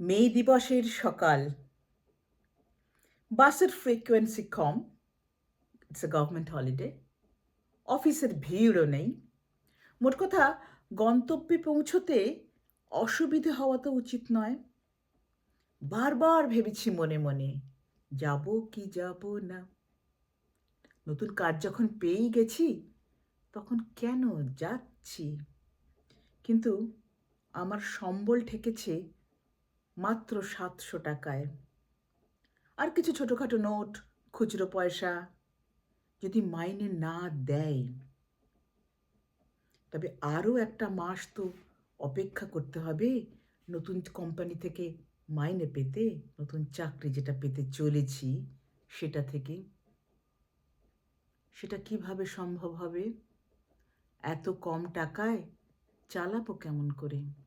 মে দিবসের সকাল। বাসের ফ্রিকোয়েন্সি কম। ইটস এ গভর্নমেন্ট হলিডে অফিসের ভিড়ও নেই। মোট কথা, গন্তব্যে পৌঁছতে অসুবিধে হওয়া তো উচিত নয়। বারবার ভেবেছি মনে মনে, যাব কি যাব না। নতুন কাজ যখন পেয়েই গেছি, তখন কেন যাচ্ছি? কিন্তু আমার সম্বল ঠেকেছে মাত্র সাতশো টাকায়। আর কিছু ছোটোখাটো নোট, খুচরো পয়সা যদি মাইনে না দেয়। তবে আরও একটা মাস তো অপেক্ষা করতে হবে নতুন কোম্পানি থেকে মাইনে পেতে, নতুন চাকরি যেটা পেতে চলেছি সেটা থেকে। সেটা কীভাবে সম্ভব হবে? এত কম টাকায় চালাবো কেমন করে?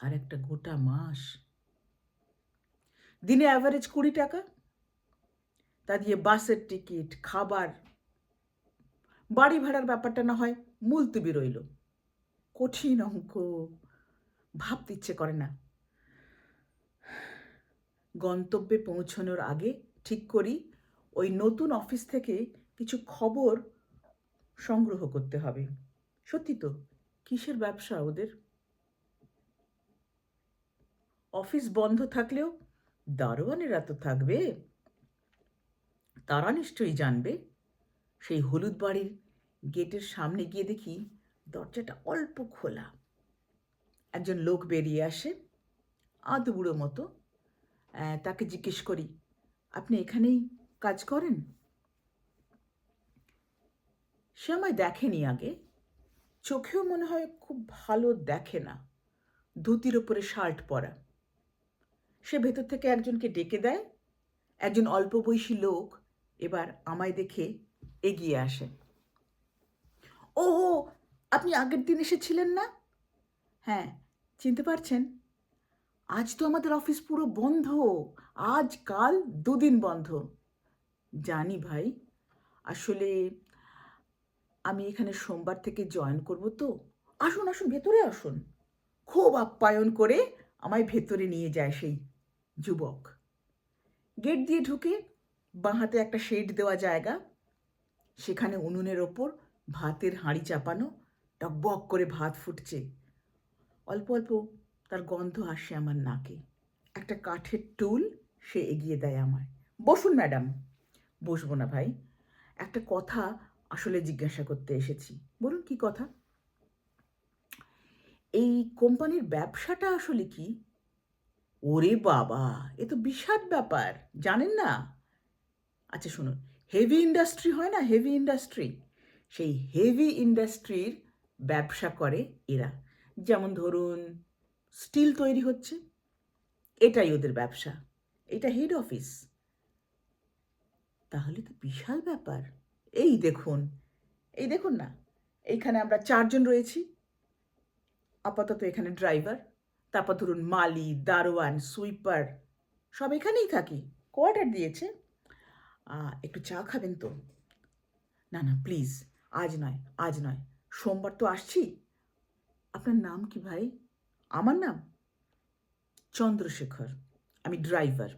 আর একটা গোটা মাস। দিনে অ্যাভারেজ কুড়ি টাকা। তা দিয়ে বাসের টিকিট, খাবার। বাড়ি ভাড়ার ব্যাপারটা না হয় মুলতুবি রইল। কঠিন অঙ্ক। ভাবতে ইচ্ছে করে না। গন্তব্যে পৌঁছানোর আগে ঠিক করি, ওই নতুন অফিস থেকে কিছু খবর সংগ্রহ করতে হবে। সত্যি তো, কিসের ব্যবসা ওদের? অফিস বন্ধ থাকলেও দারোয়ানেরা তো থাকবে। তারা নিশ্চয়ই জানবে। সেই হলুদ বাড়ির গেটের সামনে গিয়ে দেখি দরজাটা অল্প খোলা। একজন লোক বেরিয়ে আসে আধ বুড়ো মতো তাকে জিজ্ঞেস করি, আপনি এখানেই কাজ করেন? সে আমায় দেখেনি আগে। চোখেও মনে হয় খুব ভালো দেখে না। ধুতির ওপরে শার্ট পরা। সে ভেতর থেকে একজনকে ডেকে দেয় একজন অল্প বয়সী লোক এবার আমায় দেখে এগিয়ে আসে। ও ও, আপনি আগের দিন এসেছিলেন না? হ্যাঁ চিনতে পারছেন। আজ তো আমাদের অফিস পুরো বন্ধ। আজ কাল দুদিন বন্ধ। জানি ভাই আসলে আমি এখানে সোমবার থেকে জয়েন করব তো। আসুন আসুন ভেতরে আসুন। খুব আপ্যায়ন করে আমায় ভেতরে নিয়ে যায় সেই যুবক। গেট দিয়ে ঢুকে বাঁ হাতে একটা শেড দেওয়া জায়গা। সেখানে উনুনের ওপর ভাতের হাঁড়ি চাপানো, টকবক করে ভাত ফুটছে। অল্প অল্প তার গন্ধ আসে আমার নাকে। একটা কাঠের টুল সে এগিয়ে দেয় আমায়। বসুন, ম্যাডাম। বসবো না ভাই। একটা কথা আসলে জিজ্ঞাসা করতে এসেছি। বলুন, কি কথা? এই কোম্পানির ব্যবসাটা আসলে কি? ওরে বাবা, এ তো বিশাল ব্যাপার, জানেন না? আচ্ছা শুনুন হেভি ইন্ডাস্ট্রি হয় না হেভি ইন্ডাস্ট্রি সেই হেভি ইন্ডাস্ট্রির ব্যবসা করে এরা। যেমন ধরুন স্টিল তৈরি হচ্ছে, এটাই ওদের ব্যবসা, এটা হেড অফিস তাহলে তো বিশাল ব্যাপার। এই দেখুন এই দেখুন না, এইখানে আমরা চারজন রয়েছি, আপাতত এখানে ড্রাইভার তারপর ধরুন মালি, দারোয়ান, সুইপার, সব এখানেই থাকি। কোয়ার্টার দিয়েছে। একটু চা খাবেন তো? না না, প্লিজ, আজ নয় আজ নয়। সোমবার তো আসছি। আপনার নাম কি ভাই? আমার নাম? চন্দ্রশেখর, আমি ড্রাইভার।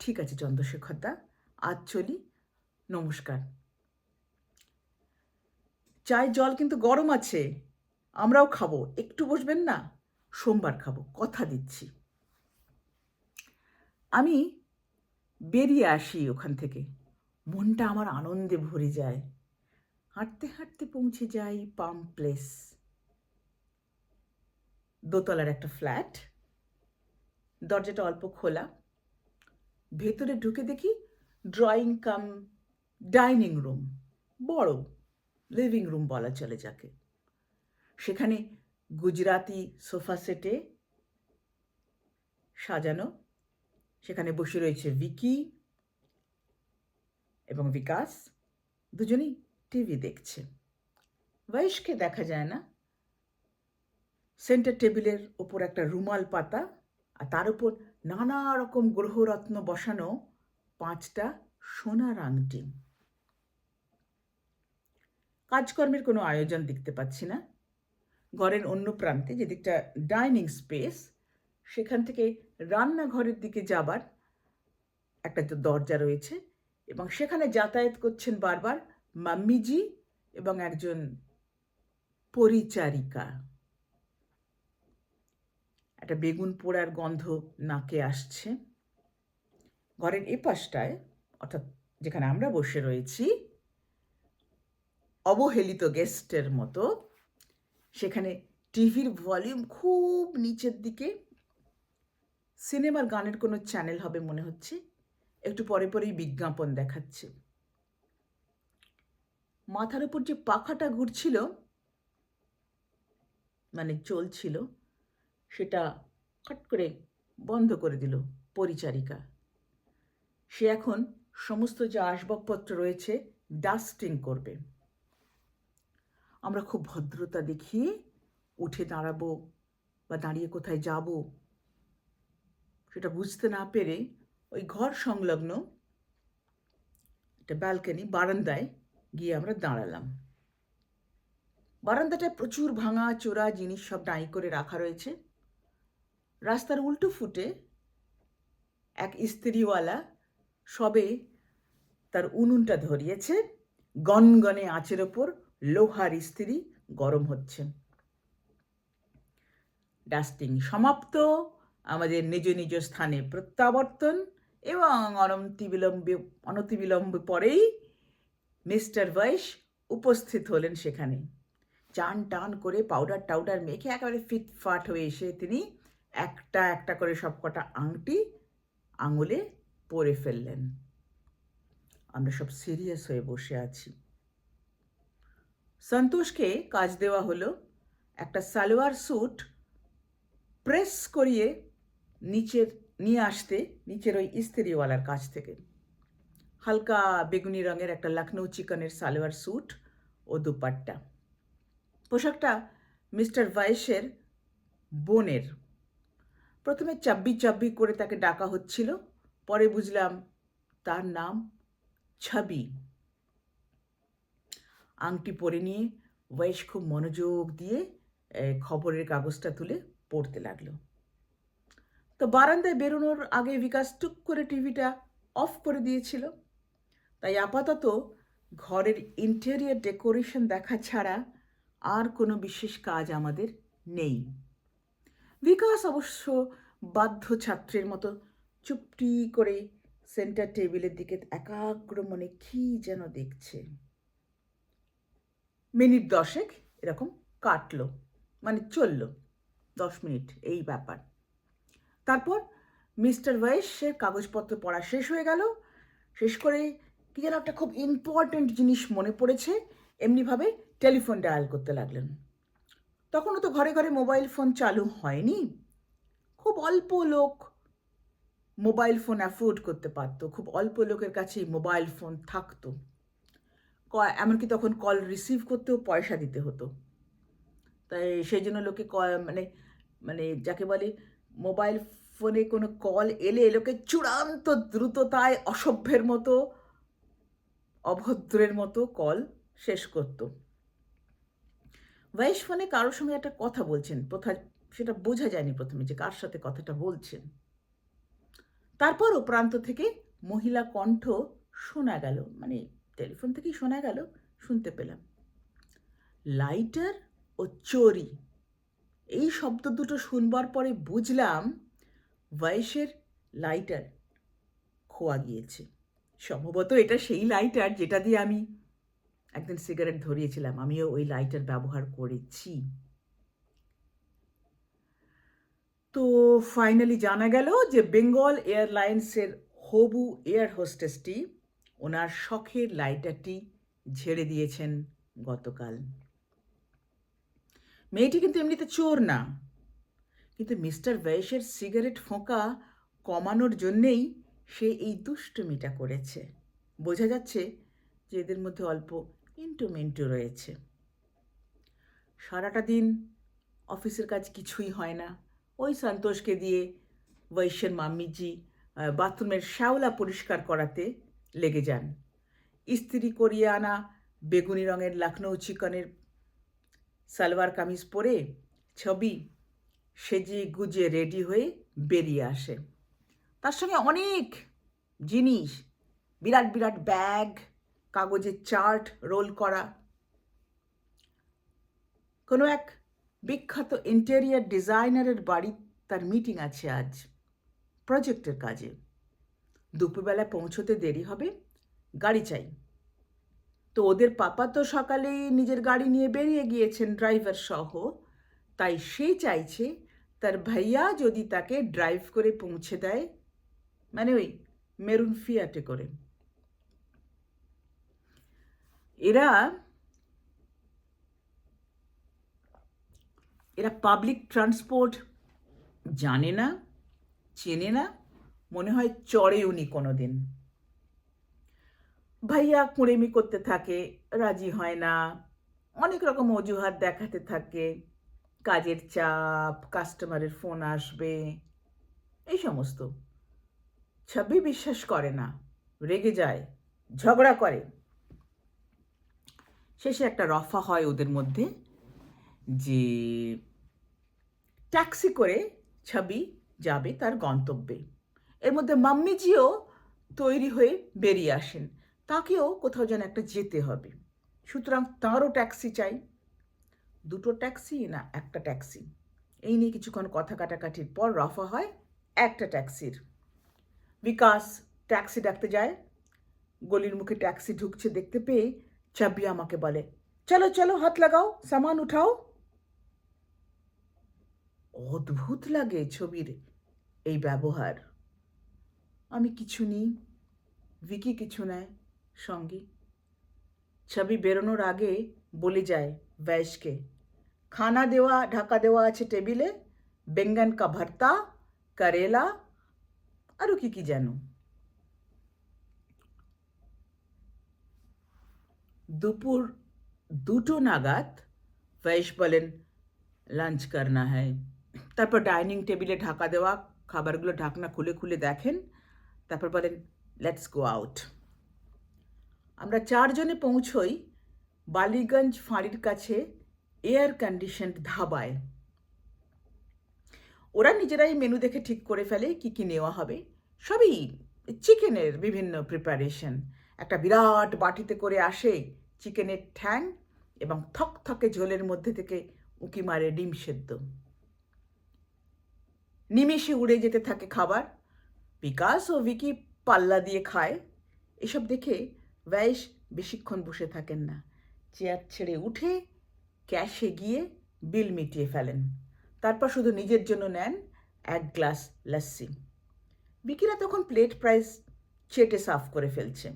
ঠিক আছে, চন্দ্রশেখর দা, আজ চলি, নমস্কার। চায়ের জল কিন্তু গরম আছে, আমরাও খাব, একটু বসবেন না? সোমবার খাব, কথা দিচ্ছি। আমি বেরিয়ে আসি ওখান থেকে। মনটা আমার আনন্দে ভরে যায়। হাঁটতে হাঁটতে পৌঁছে যাই পাম প্লেস। দোতলার একটা ফ্ল্যাট। দরজাটা অল্প খোলা। ভেতরে ঢুকে দেখি ড্রয়িং কাম, ডাইনিং রুম, বড়, লিভিং রুম বলা চলে যাকে। সেখানে গুজরাতি সোফা সেটে সাজানো। সেখানে বসে রয়েছে ভিকি এবং বিকাশ। দুজনেই টিভি দেখছে। বয়সকে দেখা যায় না। সেন্টার টেবিলের ওপর একটা রুমাল পাতা আর তার উপর নানা রকম গ্রহরত্ন বসানো পাঁচটা সোনার আংটি কাজকর্মের কোনো আয়োজন দেখতে পাচ্ছি না। ঘরের অন্য প্রান্তে যেদিকটা ডাইনিং স্পেস, সেখান থেকে রান্নাঘরের দিকে যাবার একটা তো দরজা রয়েছে এবং সেখানে যাতায়াত করছেন বারবার মাম্মিজি এবং একজন পরিচারিকা। একটা বেগুন পোড়ার গন্ধ নাকে আসছে। ঘরের এ পাশটায় অর্থাৎ যেখানে আমরা বসে রয়েছি, অবহেলিত গেস্টের মতো সেখানে টিভির ভলিউম খুব নিচের দিকে। সিনেমার গানের কোনো চ্যানেল হবে মনে হচ্ছে। একটু পরে পরেই বিজ্ঞাপন দেখাচ্ছে। মাথার উপর যে পাখাটা ঘুরছিল মানে চলছিল, সেটা হট করে বন্ধ করে দিল পরিচারিকা। সে এখন সমস্ত যে আসবাবপত্র রয়েছে, ডাস্টিং করবে। আমরা খুব ভদ্রতা দেখিয়ে উঠে দাঁড়াবো বা দাঁড়িয়ে কোথায় যাব সেটা বুঝতে না পেরে ওই ঘর সংলগ্ন একটা ব্যালকনি বারান্দায় গিয়ে আমরা দাঁড়ালাম। বারান্দাটায় প্রচুর ভাঙা, চোরা জিনিস সব ডাই করে রাখা রয়েছে। রাস্তার উল্টো ফুটে এক ইস্ত্রিওয়ালা সবে তার উনুনটা ধরিয়েছে, গনগনে আঁচের ওপর লোহার স্ত্রী গরম হচ্ছে। ডাস্টিং সমাপ্ত। আমাদের নিজ নিজ স্থানে প্রত্যাবর্তন এবং অনতিবিলম্বে অনতিবিলম্বে পরেই মিস্টার বয়স উপস্থিত হলেন সেখানে। চান টান করে পাউডার টাউডার মেখে একেবারে ফিটফাট হয়ে এসে তিনি একটা একটা করে সবকটা আংটি আঙুলে পরে ফেললেন। আমরা সব সিরিয়াস হয়ে বসে আছি। সন্তোষকে কাজ দেওয়া হলো একটা সালোয়ার স্যুট প্রেস করিয়ে নিচের, নিয়ে আসতে নিচের ওই ইস্ত্রিওয়ালার কাছ থেকে। হালকা বেগুনি রঙের একটা লখনৌ চিকনের সালোয়ার স্যুট ও দুপাট্টা। পোশাকটা মিস্টার ভাইসের বোনের। প্রথমে চাব্বি চাব্বি করে তাকে ডাকা হচ্ছিল, পরে বুঝলাম তার নাম ছবি। আংটি পরে নিয়ে ওয়েশ খুব মনোযোগ দিয়ে খবরের কাগজটা তুলে পড়তে লাগল। তো বারান্দায় বেরোনোর আগে বিকাশ টুক করে টিভিটা অফ করে দিয়েছিল। তাই আপাতত ঘরের ইন্টেরিয়ার ডেকোরেশন দেখা ছাড়া আর কোনো বিশেষ কাজ আমাদের নেই। বিকাশ অবশ্য বাধ্য ছাত্রের মতো চুপটি করে সেন্টার টেবিলের দিকে একাগ্র মনে কী যেন দেখছে। মিনিট দশেক এরকম কাটলো মানে চলল, দশ মিনিট এই ব্যাপার। তারপর মিস্টার ওয়েসের কাগজপত্র পড়া শেষ হয়ে গেল। শেষ করে কি যেন একটা খুব ইম্পর্ট্যান্ট জিনিস মনে পড়েছে, এমনিভাবে টেলিফোন ডায়াল করতে লাগলেন। তখনও তো ঘরে ঘরে মোবাইল ফোন চালু হয়নি। খুব অল্প লোক মোবাইল ফোন অ্যাফোর্ড করতে পারতো, খুব অল্প লোকের কাছেই মোবাইল ফোন থাকতো। এমনকি তখন কল রিসিভ করতেও পয়সা দিতে হতো। তাই সেই জন্য লোকে ক- মানে মানে যাকে বলে মোবাইল ফোনে কোনো কল এলে লোকে চূড়ান্ত দ্রুততায় অসভ্যের মতো, অভদ্রের মতো কল শেষ করত। ভয়েস ফোনে কারোর সঙ্গে একটা কথা বলছেন কোথা সেটা বোঝা যায়নি প্রথমে যে কার সাথে কথাটা বলছেন। তারপরও প্রান্ত থেকে মহিলা কণ্ঠ শোনা গেল মানে টেলিফোন থেকেই শোনা গেল, শুনতে পেলাম। লাইটার ও চোরি। এই শব্দ দুটো শুনবার পরে বুঝলাম ভয়েসের লাইটার খোয়া গিয়েছে। সম্ভবত এটা সেই লাইটার যেটা দিয়ে আমি একদিন সিগারেট ধরিয়েছিলাম। আমিও ওই লাইটার ব্যবহার করেছি। তো ফাইনালি জানা গেল যে বেঙ্গল এয়ারলাইন্সের হবু এয়ার হোস্টেসটি ওনার শখের লাইটারটি ঝেড়ে দিয়েছেন গতকাল। মেয়েটি কিন্তু এমনিতে চোর না। কিন্তু মিস্টার ভয়েসের সিগারেট ফোঁকা কমানোর জন্যেই সে এই দুষ্টমিটা করেছে। বোঝা যাচ্ছে যে এদের মধ্যে অল্প ইন্টু মিন্টু রয়েছে। সারাটা দিন অফিসের কাজ কিছুই হয় না। ওই সন্তোষকে দিয়ে বৈশ্যের মাম্মিজি বাথরুমের শ্যাওলা পরিষ্কার করাতে লেগে যান। ইস্ত্রি করিয়ে আনা বেগুনি রঙের লখনৌ চিকনের সালোয়ার কামিজ পরে ছবি সেজে গুজে রেডি হয়ে বেরিয়ে আসে। তার সঙ্গে অনেক জিনিস, বিরাট বিরাট ব্যাগ, কাগজের চার্ট, রোল করা। কোনো এক বিখ্যাত ইন্টেরিয়ার ডিজাইনারের বাড়ি তার মিটিং আছে আজ প্রজেক্টের কাজে। দুপুরবেলা পৌঁছতে দেরি হবে, গাড়ি চাই। তো ওদের পাপা তো সকালেই নিজের গাড়ি নিয়ে বেরিয়ে গিয়েছেন ড্রাইভার সহ, তাই সে চাইছে তার ভাইয়া যদি তাকে ড্রাইভ করে পৌঁছে দেয় মানে ওই মেরুন ফিয়াটে করে। এরা এরা পাবলিক ট্রান্সপোর্ট জানে না, চেনে না মনে হয় চড়ে উনি কোনো দিন ভাইয়া কুঁড়েমি করতে থাকে, রাজি হয় না। অনেক রকম অজুহাত দেখাতে থাকে। কাজের চাপ কাস্টমারের ফোন আসবে, এই সমস্ত। ছাব্বি বিশ্বাস করে না, রেগে যায়, ঝগড়া করে। শেষে একটা রফা হয় ওদের মধ্যে যে ট্যাক্সি করে ছবি যাবে তার গন্তব্যে। এর মধ্যে মাম্মিজিও তৈরি হয়ে বেরিয়ে আসেন। তাকেও কোথাও যেন একটা যেতে হবে। সুতরাং তাঁরও ট্যাক্সি চাই। দুটো ট্যাক্সি না একটা ট্যাক্সি? এই নিয়ে কিছুক্ষণ কথা কাটাকাটির পর রফা হয় একটা ট্যাক্সির। বিকাশ ট্যাক্সি ডাকতে যায়। গলির মুখে ট্যাক্সি ঢুকছে দেখতে পেয়ে চাবি আমাকে বলে, চলো চলো, হাত লাগাও, সামান উঠাও। অদ্ভুত লাগে ছবির এই ব্যবহার। আমি কিছু নিই, ভিকি কিছু নেয় সঙ্গে। ছবি বেরোনোর আগে বলে যায় ব্যাসকে, খানা দেওয়া, ঢাকা দেওয়া আছে টেবিলে, বেঙ্গন কা ভর্তা, করেলা আরও কি কি যেন। দুপুর দুটো নাগাদ বৈশ বলেন, লাঞ্চ করনা হ্যায়। তারপর ডাইনিং টেবিলে ঢাকা দেওয়া, খাবারগুলো ঢাকনা খুলে খুলে দেখেন তারপর বলেন লেটস গো আউট আমরা চারজনে পৌঁছই বালিগঞ্জ ফাঁড়ির কাছে এয়ার কন্ডিশন ধাবায়। ওরা নিজেরাই মেনু দেখে ঠিক করে ফেলে কি কি নেওয়া হবে। সবই চিকেনের বিভিন্ন প্রিপারেশন একটা বিরাট বাটিতে করে আসে চিকেনের ঠ্যাং এবং থকথকে ঝোলের মধ্যে থেকে উঁকি মারে ডিম সেদ্ধ। নিমেষে উড়ে যেতে থাকে খাবার। বিকাশ ও ভিকি পাল্লা দিয়ে খায়, এসব দেখে ব্যাস বেশিক্ষণ বসে থাকেন না। চেয়ার ছেড়ে উঠে ক্যাশে গিয়ে বিল মিটিয়ে ফেলেন। তারপর শুধু নিজের জন্য নেন এক গ্লাস লস্যি বিকিরা তখন প্লেট প্রাইস চেটে সাফ করে ফেলছে।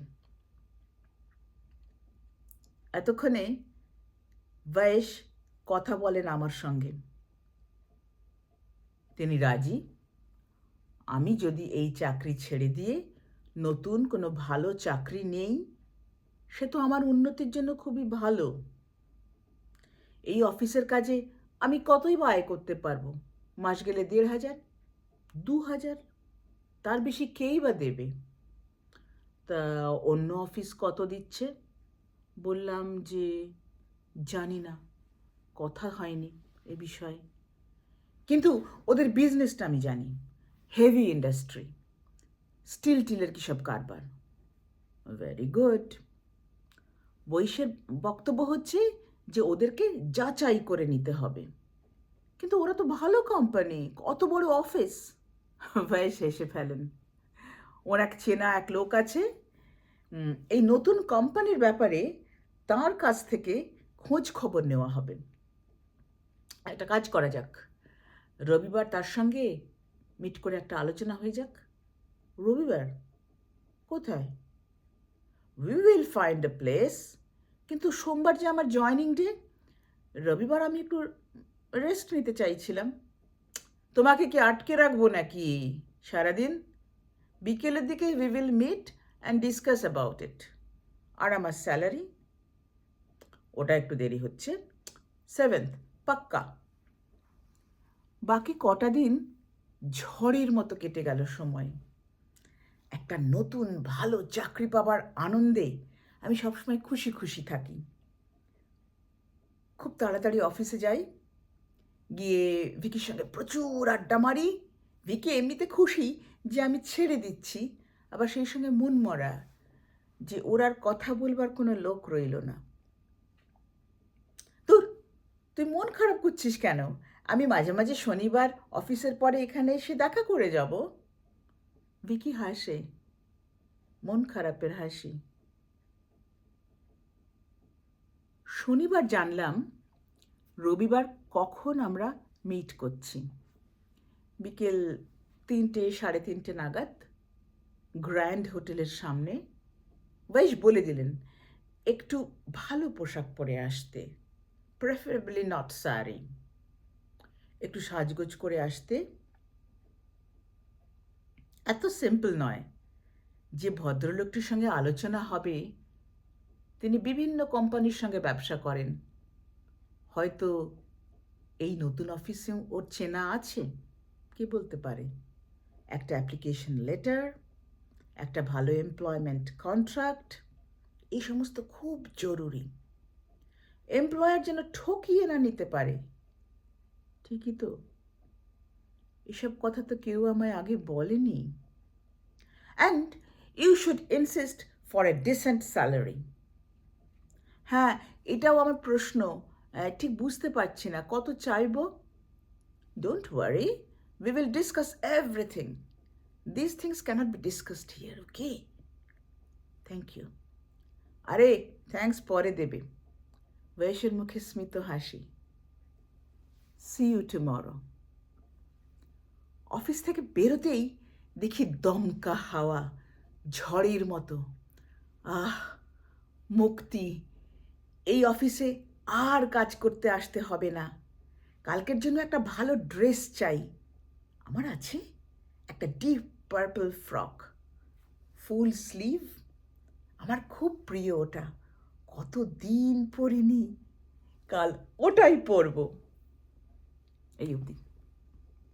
এতক্ষণে বয়েশ কথা বলেন আমার সঙ্গে। তিনি রাজি? আমি যদি এই চাকরি ছেড়ে দিয়ে নতুন কোনো ভালো চাকরি নেই, সে তো আমার উন্নতির জন্য খুবই ভালো। এই অফিসের কাজে আমি কতই বা আয় করতে পারব? মাস গেলে দেড় হাজার, দু হাজার, তার বেশি কেই বা দেবে? তা অন্য অফিস কত দিচ্ছে? বললাম যে জানি না, কথা হয়নি এ বিষয়ে। কিন্তু ওদের বিজনেসটা আমি জানি। হেভি ইন্ডাস্ট্রি স্টিল টিলের কী সব কারবার ভেরি গুড বৈশের বক্তব্য হচ্ছে যে ওদেরকে যাচাই করে নিতে হবে। কিন্তু ওরা তো ভালো কোম্পানি কত বড় অফিস বয়স এসে ফেলেন। ওর এক চেনা, এক লোক আছে। এই নতুন কোম্পানির ব্যাপারে তার কাছ থেকে খোঁজ খবর নেওয়া হবে। একটা কাজ করা যাক। রবিবার তার সঙ্গে মিট করে একটা আলোচনা হয়ে যাক। রবিবার, কোথায়? We will find a place কিন্তু সোমবার যে আমার জয়নিং ডে রবিবার আমি একটু রেস্ট নিতে চাইছিলাম। তোমাকে কি আটকে রাখব নাকি? সারাদিন? বিকেলের দিকে we will meet and discuss about it আর আমার স্যালারি ওটা একটু দেরি হচ্ছে। সেভেন্থ পাক্কা। বাকি কটা দিন ঝড়ের মতো কেটে গেল সময়। একটা নতুন ভালো চাকরি পাবার আনন্দে আমি সবসময় খুশি খুশি থাকি। খুব তাড়াতাড়ি অফিসে যাই, গিয়ে ভিকির সঙ্গে প্রচুর আড্ডা মারি। ভিকি এমনিতে খুশি যে আমি ছেড়ে দিচ্ছি, আবার সেই সঙ্গে মন মরা যে ওর আর কথা বলবার কোনো লোক রইল না। তোর তুই মন খারাপ করছিস কেন? আমি মাঝে মাঝে শনিবার অফিসের পরে এখানে এসে দেখা করে যাব। ভিকি হাসে। মন খারাপের হাসি। শনিবার জানলাম, রবিবার কখন আমরা মিট করছি। বিকেল তিনটে, সাড়ে তিনটে নাগাদ গ্র্যান্ড হোটেলের সামনে। বেশ বলে দিলেন, একটু ভালো পোশাক পরে আসতে। প্রেফারেবলি নট সারি একটু সাজগোজ করে আসতে। এত সিম্পল নয়। যে ভদ্রলোকটির সঙ্গে আলোচনা হবে, তিনি বিভিন্ন কোম্পানির সঙ্গে ব্যবসা করেন। হয়তো এই নতুন অফিসে ওর চেনা আছে, কে বলতে পারে? একটা অ্যাপ্লিকেশন লেটার একটা ভালো এমপ্লয়মেন্ট কন্ট্রাক্ট এই সমস্ত খুব জরুরি। এমপ্লয়ার যেন ঠকিয়ে না নিতে পারে। ঠিকই তো। এসব কথা তো কেউ আমায় আগে বলেনি। And you should insist for a decent salary হ্যাঁ এটাও আমার প্রশ্ন। ঠিক বুঝতে পারছি না। কত চাইব? Don't worry we will discuss everything this things can't be discussed here okay thank you আরে থ্যাঙ্কস পরে দেবে। বয়সের মুখে স্মিত হাসি। সি ইউ টুমরো অফিস থেকে বেরোতেই দেখি দমকা হাওয়া, ঝড়ের মতো। আহ, মুক্তি। এই অফিসে আর কাজ করতে আসতে হবে না। কালকের জন্য একটা ভালো ড্রেস চাই। আমার আছে একটা deep purple frock. Full sleeve. আমার খুব প্রিয় ওটা। কত দিন পরিনি? কাল ওটাই পরবো। এই অবধি।